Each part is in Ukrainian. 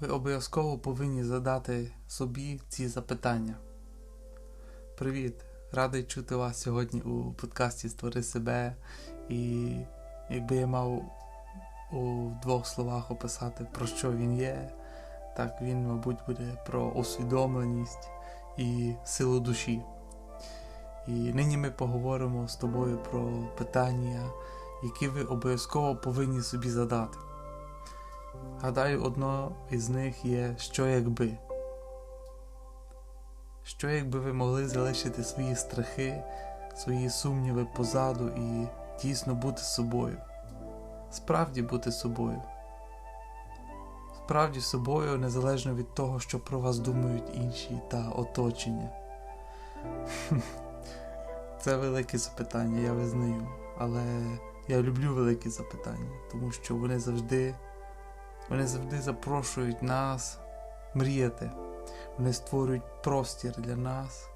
Ви обов'язково повинні задати собі ці запитання. Привіт! Радий чути вас сьогодні у подкасті Створи себе. І якби я мав у двох словах описати, про що він є, так він, мабуть, буде про усвідомленість і силу душі. І нині ми поговоримо з тобою про питання, які ви обов'язково повинні собі задати. Гадаю, одно із них є що якби. Що якби ви могли залишити свої страхи, свої сумніви позаду і дійсно бути собою. Справді бути собою. Справді собою, незалежно від того, що про вас думають інші та оточення. Це велике запитання, я визнаю. Але я люблю великі запитання, тому що вони завжди, вони завжди запрошують нас мріяти. Вони створюють простір для нас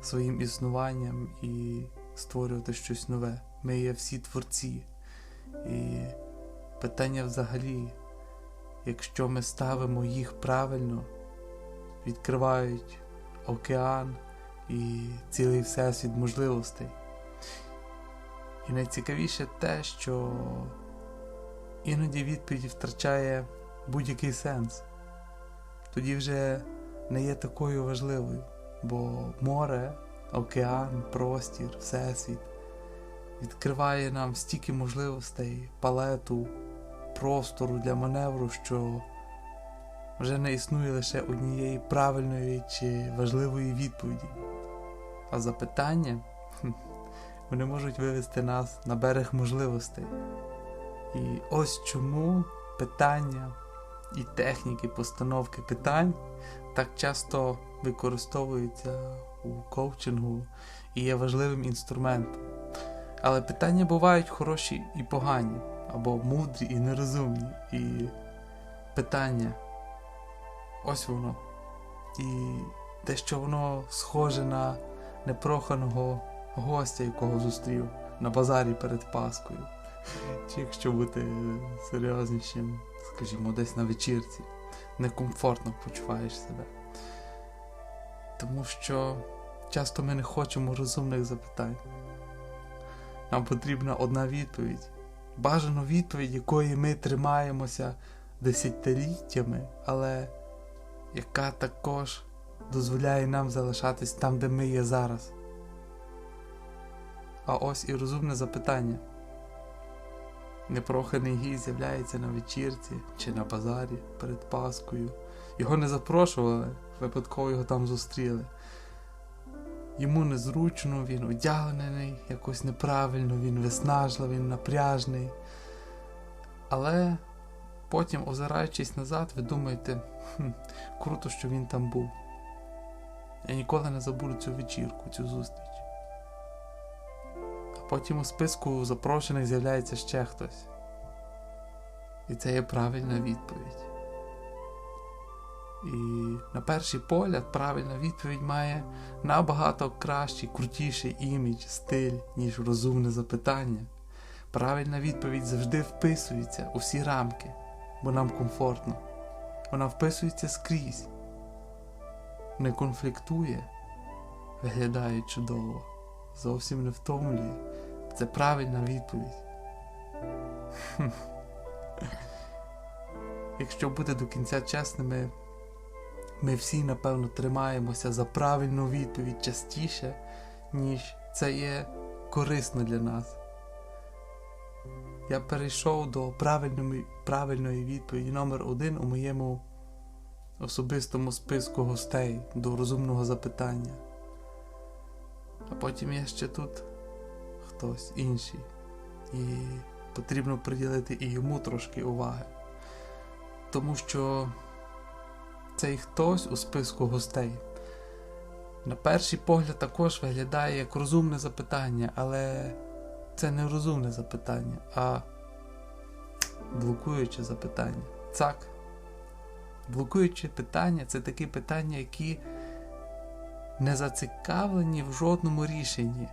своїм існуванням і створювати щось нове. Ми є всі творці. І питання взагалі, якщо ми ставимо їх правильно, відкривають океан і цілий всесвіт можливостей. І найцікавіше те, що іноді відповідь втрачає будь-який сенс. Тоді вже не є такою важливою, бо море, океан, простір, всесвіт відкриває нам стільки можливостей, палету, простору для маневру, що вже не існує лише однієї правильної чи важливої відповіді. А запитання вони можуть вивести нас на берег можливостей. І ось чому питання і техніки постановки питань так часто використовуються у коучингу і є важливим інструментом. Але питання бувають хороші і погані, або мудрі і нерозумні. І питання ось воно. І те, що воно схоже на непроханого гостя, якого зустрів на базарі перед Паскою. Чи якщо бути серйознішим, скажімо, десь на вечірці, некомфортно почуваєш себе. Тому що часто ми не хочемо розумних запитань. Нам потрібна одна відповідь. Бажано відповідь, якої ми тримаємося десятиліттями, але яка також дозволяє нам залишатись там, де ми є зараз. А ось і розумне запитання. Непроханий гість з'являється на вечірці чи на базарі перед Паскою. Його не запрошували, випадково його там зустріли. Йому незручно, він одягнений, якось неправильно, він виснажливий, він напряжний. Але потім, озираючись назад, ви думаєте, хм, круто, що він там був. Я ніколи не забуду цю вечірку, цю зустріч. Потім у списку запрошених з'являється ще хтось. І це є правильна відповідь. І на перший погляд правильна відповідь має набагато кращий, крутіший імідж, стиль, ніж розумне запитання. Правильна відповідь завжди вписується у всі рамки, бо нам комфортно. Вона вписується скрізь, не конфліктує, виглядає чудово, зовсім не втомлює. Це правильна відповідь. Якщо бути до кінця чесними, ми всі, напевно, тримаємося за правильну відповідь частіше, ніж це є корисно для нас. Я перейшов до правильної, правильної відповіді номер один у моєму особистому списку гостей до розумного запитання. А потім є ще тут хтось інший. І потрібно приділити і йому трошки уваги. Тому що цей хтось у списку гостей. На перший погляд також виглядає як розумне запитання, але це не розумне запитання, а блокуюче запитання. Цак. Блокуюче питання це такі питання, які не зацікавлені в жодному рішенні,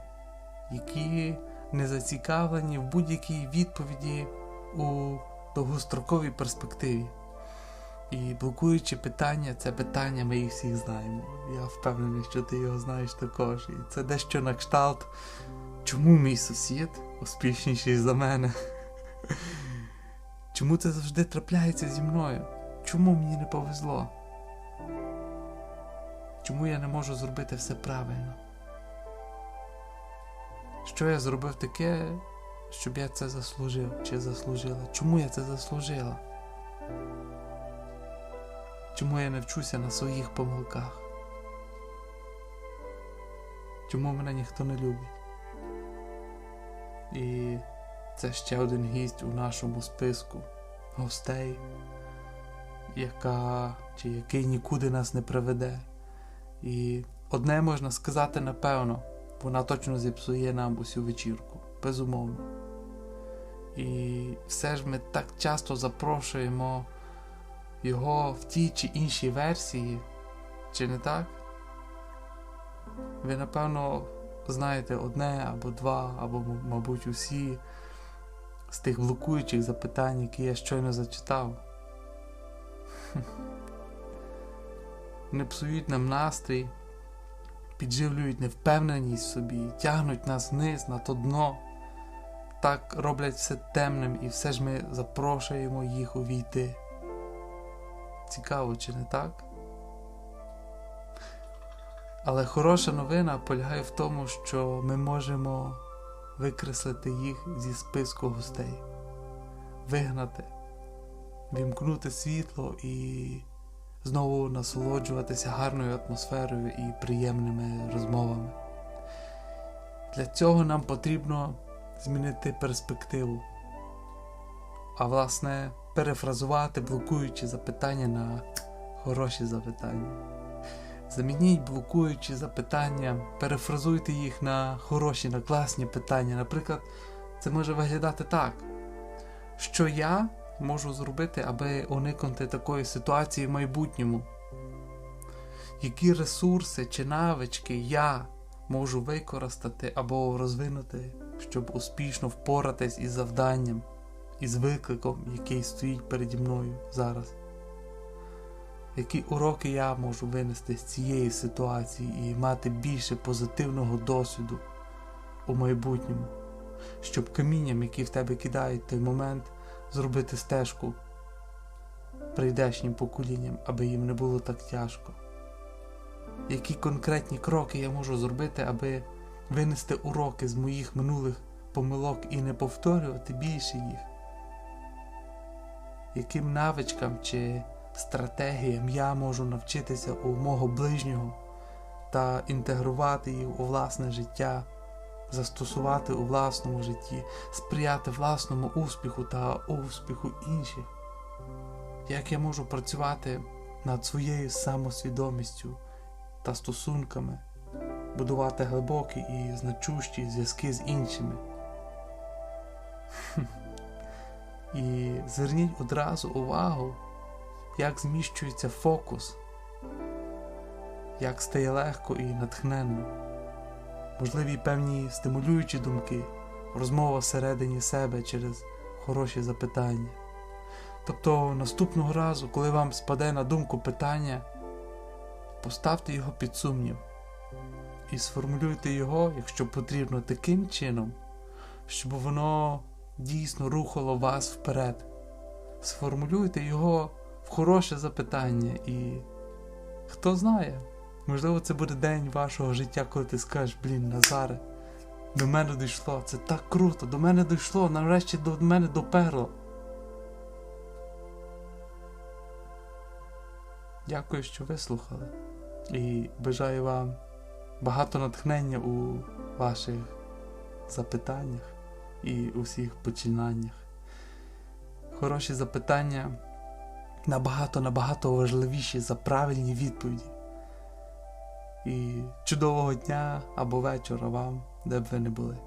які не зацікавлені в будь-якій відповіді у довгостроковій перспективі. І блокуючи питання, це питання ми їх всіх знаємо. Я впевнений, що ти його знаєш також. І це дещо на кшталт. Чому мій сусід успішніший за мене? Чому це завжди трапляється зі мною? Чому мені не повезло? Чому я не можу зробити все правильно? Що я зробив таке, щоб я це заслужив чи заслужила? Чому я це заслужила? Чому я не вчуся на своїх помилках? Чому мене ніхто не любить? І це ще один гість у нашому списку гостей, яка чи який нікуди нас не приведе. І одне можна сказати напевно, вона точно зіпсує нам усю вечірку, безумовно. І все ж ми так часто запрошуємо його в тій чи іншій версії, чи не так? Ви, напевно, знаєте одне або два, або, мабуть, усі з тих блокуючих запитань, які я щойно зачитав. Не псують нам настрій, підживлюють невпевненість в собі, тягнуть нас вниз на то дно. Так роблять все темним, і все ж ми запрошуємо їх увійти. Цікаво, чи не так? Але хороша новина полягає в тому, що ми можемо викреслити їх зі списку гостей, вигнати, вімкнути світло і знову насолоджуватися гарною атмосферою і приємними розмовами. Для цього нам потрібно змінити перспективу, а власне перефразувати блокуючі запитання на хороші запитання. Замініть блокуючі запитання, перефразуйте їх на хороші, на класні питання. Наприклад, це може виглядати так: що я можу зробити, аби уникнути такої ситуації в майбутньому? Які ресурси чи навички я можу використати або розвинути, щоб успішно впоратись із завданням, із викликом, який стоїть переді мною зараз? Які уроки я можу винести з цієї ситуації і мати більше позитивного досвіду у майбутньому, щоб камінням, які в тебе кидають той момент, зробити стежку прийдешнім поколінням, аби їм не було так тяжко? Які конкретні кроки я можу зробити, аби винести уроки з моїх минулих помилок і не повторювати більше їх? Яким навичкам чи стратегіям я можу навчитися у мого ближнього та інтегрувати їх у власне життя, застосувати у власному житті, сприяти власному успіху та успіху інших? Як я можу працювати над своєю самосвідомістю та стосунками, будувати глибокі і значущі зв'язки з іншими? І зверніть одразу увагу, як зміщується фокус, як стає легко і натхненно, можливі певні стимулюючі думки, розмова всередині себе через хороші запитання. Тобто наступного разу, коли вам спаде на думку питання, поставте його під сумнів і сформулюйте його, якщо потрібно, таким чином, щоб воно дійсно рухало вас вперед. Сформулюйте його в хороше запитання, і хто знає, можливо, це буде день вашого життя, коли ти скажеш, блін, Назаре, до мене дійшло, це так круто, до мене дійшло, нарешті до мене доперло. Дякую, що вислухали, і бажаю вам багато натхнення у ваших запитаннях і у всіх починаннях. Хороші запитання набагато набагато важливіші за правильні відповіді. І чудового дня або вечора вам, де б ви не були.